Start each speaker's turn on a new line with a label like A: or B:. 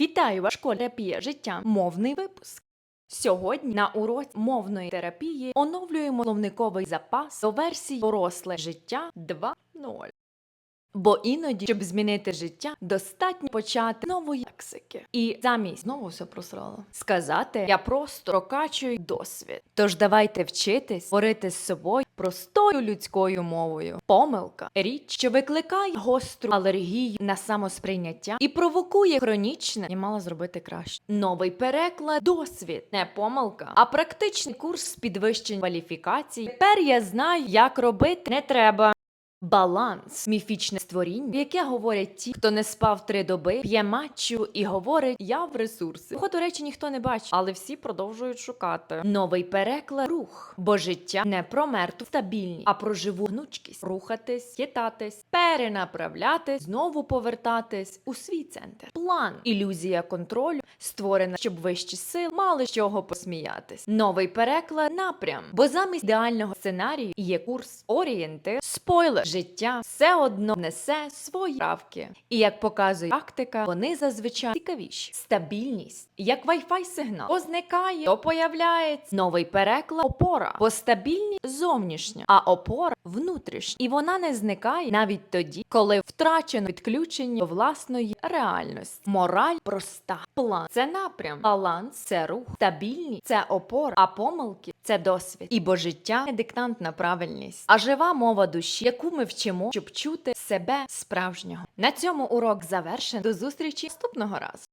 A: Вітаю вас, школа терапія життя. Мовний випуск. Сьогодні на уроці мовної терапії оновлюємо словниковий запас до версії доросле життя 2.0. Бо іноді, щоб змінити життя, достатньо почати нової лексики. І замість
B: Знову все просрала.
A: сказати я просто прокачую досвід. Тож давайте вчитись говорити з собою простою людською мовою. Помилка річ, що викликає гостру алергію на самосприйняття і провокує хронічне і мала зробити краще. Новий переклад досвід, не помилка, а практичний курс підвищення кваліфікації. Тепер я знаю, як робити не треба. Баланс міфічне створіння, яке говорять ті, хто не спав три доби, п'є матчу і говорить Я в ресурсі. Його, до речі, ніхто не бачить, але всі продовжують шукати. Новий переклад рух, бо життя не про мертву стабільність, а про живу гнучкість, рухатись, хитатись, перенаправлятись, знову повертатись у свій центр. План ілюзія контролю створена, щоб вищі сили мали з чого посміятись. Новий переклад напрям, бо замість ідеального сценарію є курс орієнтир, спойлер, життя все одно несе свої правки. І як показує практика, вони зазвичай цікавіші. Стабільність, як Wi-Fi сигнал, то зникає, то появляється. Новий переклад опора, бо стабільність зовнішня, а опора внутрішня. І вона не зникає навіть тоді, коли втрачено підключення до власної реальності. Мораль проста. План це напрям, баланс це рух, стабільність це опора, а помилки це досвід. Ібо життя не диктант на правильність, а жива мова душі, яку ми вчимо, щоб чути себе справжнього. На цьому урок завершен. До зустрічі наступного разу.